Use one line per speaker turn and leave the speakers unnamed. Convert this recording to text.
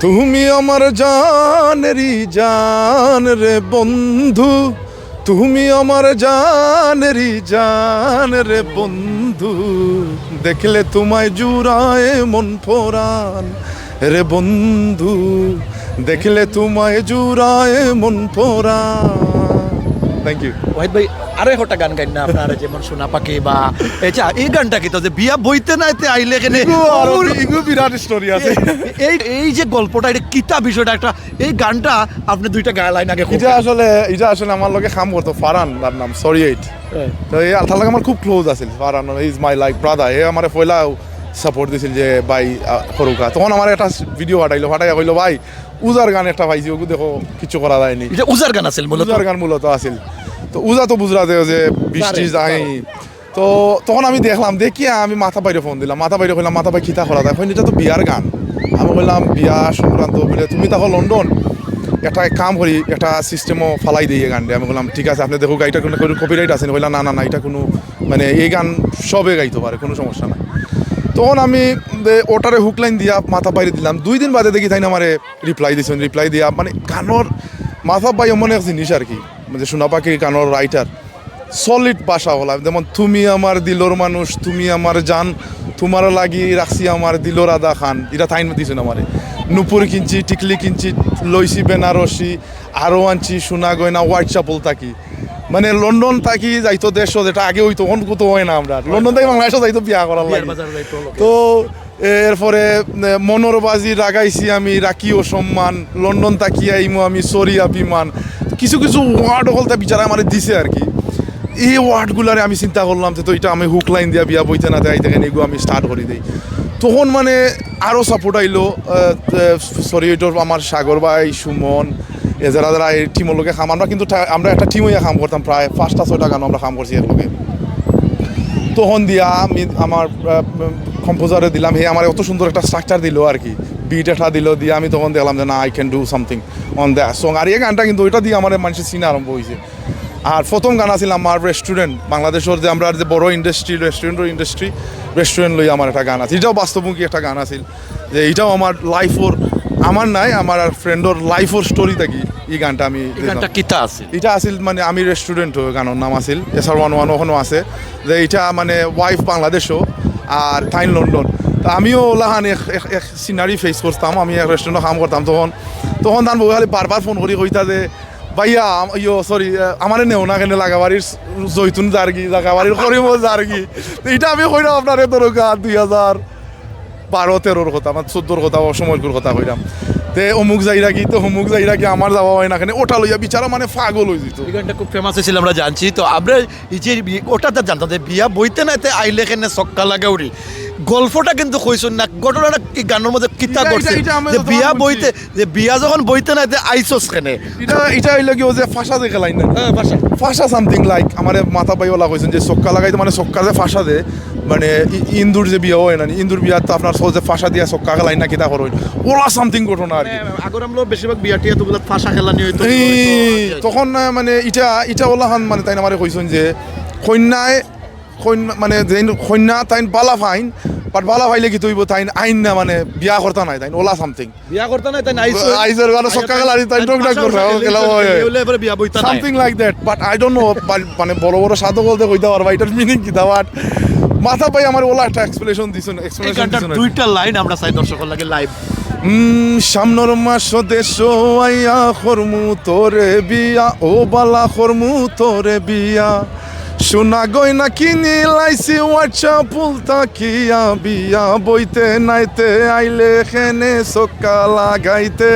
তুমি আমার জানেরই জান রে বন্ধু। তুমি আমার জানেরই জান রে বন্ধু। দেখলে তোমায় জুড়ায় মন ফোরান রে বন্ধু। দেখলে তোমায় জুড়ায় মন ফোরান। থ্যাংক ইউ
ওয়াহিদ ভাই আরও একটা গান গাইন না আপনারা যেমন সোনা পাখি বা আচ্ছা এই গানটা কি তো যে বিয়া বইতে নাইতে আইলে এখানে
বিরাট স্টোরি আছে।
এই এই যে গল্পটা এটা কিতা বিষয়টা একটা এই গানটা আপনি দুইটা গায়ে লাইন আগে
এটা আসলে এটা আসলে আমার লগে কাম করতো ফারান তার নাম সরি এইট তো এই আলতার লাগে আমার খুব ক্লোজ আছিল Farhan is my like brother এ আমার পয়লা সাপোর্ট দিছিল যে ভাই সৰুকা তখন আমার একটা ভিডিও পাঠাইলো পাঠাই কইলো ভাই উজার গান একটা পাইছি ওগু দেখো কিছু করা যায়নি
উজার গান আছিল মূলত।
উজার গান মূলত আছিল। তো উজা তো বুঝরা যে যে বৃষ্টি যাই। তো তখন আমি দেখলাম দেখি আমি মাথা বাইরে ফোন দিলাম মাথা বাইরে কইলাম মাথা ভাই খিতা করা যায়? এটা তো বিয়ার গান। আমি বললাম বিয়া সংক্রান্ত বলে তুমি তাহলে লন্ডন একটা কাম করি একটা সিস্টেমও ফালাই দিই এই গানটা। আমি বললাম ঠিক আছে আপনি দেখো গাইটা কোনো কোনো কপিরাইট আছে বললাম না না না এটা কোনো মানে এই গান সবে গাইতে পারে কোনো সমস্যা নাই। তখন আমি ওটারে হুকলাইন দিয়া মাথা বাইরে দিলাম। দুই দিন বাদে দেখি তাই না আমারে রিপ্লাই দিছেন রিপ্লাই দিয়া মানে গানোর মাথা পাই এমন এক জিনিস আর কি। মানে শোনা পাখি গানোর রাইটার সলিড ভাষা বলা। যেমন তুমি আমার দিলর মানুষ তুমি আমার জান তোমার লাগি রাখছি আমার দিলর আদা খান। এটা তাইন দিছেন আমারে। নুপুর কিনছি টিকলি কিনছি লইছি বেনারসি আরও আনছি সোনা গয়না হোয়াইট চাপল থাকি। মানে লন্ডন থাকি যাইতো দেশ যেটা আগে হইতো অন কত হয় না আমরা। লন্ডন থেকে বাংলাদেশে যাইতো বিয়া করার লাগে। তো এরপরে মনোর বাজি রাগাইছি আমি রাখিও সম্মান। লন্ডন তাকিয়ে আইমো আমি সরিয়া বিমান কিছু কিছু ওয়ার্ড তা বিচারা আমার দিছে আর কি। এই ওয়ার্ডগুলারে আমি চিন্তা করলাম যে তো এটা আমি হুক লাইন দিয়া বিয়া বইতে না দেয় দেখেন এগুলো আমি স্টার্ট করে দিই। তখন মানে আরও সাপোর্ট আইলো সরি এটার আমার সাগর ভাই, সুমন যারা যারা এই টিমের লোকে খাম। আমরা কিন্তু আমরা একটা টিম হইয়া কাম করতাম, প্রায় পাঁচটা, ছয়টা গান আমরা কাম করছি এর লগে তখন দিয়া আমি আমার কম্পোজারে দিলাম। হে আমার অত সুন্দর একটা স্ট্রাকচার দিল আর কি। বিট একটা দিল দিয়ে আমি তখন দেখলাম যে না I can do something on the song আর এই গানটা কিন্তু ওইটা দিয়ে আমার মানুষের সিনে আরম্ভ হয়েছে। আর প্রথম গান আছিল আমার রেস্টুরেন্ট বাংলাদেশের যে আমরা যে বড় ইন্ডাস্ট্রি রেস্টুরেন্টের ইন্ডাস্ট্রি রেস্টুরেন্ট লই আমার একটা গান আছে। এটাও বাস্তবমুখী একটা গান আছিল। যে এইটাও আমার লাইফর আমার নাই আমার আর ফ্রেন্ডর লাইফর স্টোরি থাকি এই গানটা আমি
গানটা কিতা আছে
এটা আছিল মানে আমি রেস্টুরেন্ট গানের নাম আছিল। এস আর ওয়ান ওয়ান ওখানেও আছে। যে এটা মানে ওয়াইফ বাংলাদেশও আর থাইন লন্ডন তা আমিও ওলাহান এক এক- সিনারি ফেস করতাম, আমি এক রেস্টুরেন্টে কাম করতাম তখন। তখন তান বউ খালি বারবার ফোন করি কইতা যে, ভাইয়া ইয়ো সরি আমার নেও না কেন লাগাবাড়ির জৈতুন জার্গি লাগাবাড়ির করিম জার্গি তো এটা আমি কইলাম আপনার দরকার দুই হাজার বারো তেরোর কথা আমার চোদ্দোর কথা সময়কুর কথা কইলাম তে অমুক যাই রাখি তো অমুক যাই রাখি আমার যাওয়া হয় না কেন, ওটা লইয়া বিচারা মানে পাগল হয়ে যেত
এই খুব ফেমাস হয়েছিল আমরা জানছি। তো আমরা যে বি- ওটাতে জানতাম যে বিয়া বইতে নাইতে আইলে কেনে সক্কা লাগাউরি গল্পটা কিন্তু কইছেন না ঘটনাটা কি গানের মধ্যে কিতা
এটা-
করছে
এটা- এটা
যে বিয়া বইতে যে বিয়া যখন বইতে না নাইতে আইসস কেনে?
এটা এটা হইল কি ও যে ফাঁসা দেখে লাইন না
হ্যাঁ ভাষা
ফাঁসা সামথিং লাইক আমার মাথা পাইওয়ালা কইছেন যে চক্কা লাগাইতে মানে চক্কা যে ফাঁসা দে মানে ইন্দুর যে বিয়া হয় না ইন্দুর বিয়া তো আপনার সহজে ফাঁসা দিয়া চক্কা লাইন না কিতা করো ওলা সামথিং ঘটনা আর কি।
আগর আমরা বেশিরভাগ বিয়া টিয়া তো বোধহয় ফাঁসা খেলা নিয়ে হইতো।
তখন মানে ইটা ইটা ওলা খান মানে তাই আমারে কইছেন যে কন্যায় কন্যা মানে যেন কন্যা তাইন বালা ফাইন বাট বালা ফাইলে কি তৈব তাইন আইন না মানে বিয়া করতা নাই তাইন ওলা সামথিং
বিয়া করতে নাই তাই নাইছো
আইসের গানে চক্কা খেলা তাই টক টাক করছে খেলা হয়
এবারে বিয়া বইতা নাই।
Something like that but I don't know মানে বড় বড় সাধু বলতে কইতে পারবা এটার মিনিং কি বাট মাথা পাই আমার ওলা একটা এক্সপ্লেনেশন দিছেন এক্সপ্লেনেশন দিছেন
দুইটা লাইন আমরা চাই দর্শকের লাগে লাইভ
সামনের মাস দেশ আইয়া খরমু তোরে বিয়া ও বালা খরমু তোরে বিয়া। সোনা গয়না কিনি লাইছি ওয়াচা পুলতা কিয়া বিয়া বইতে নাইতে আইলে খেনে সক্কা লাগাইতে।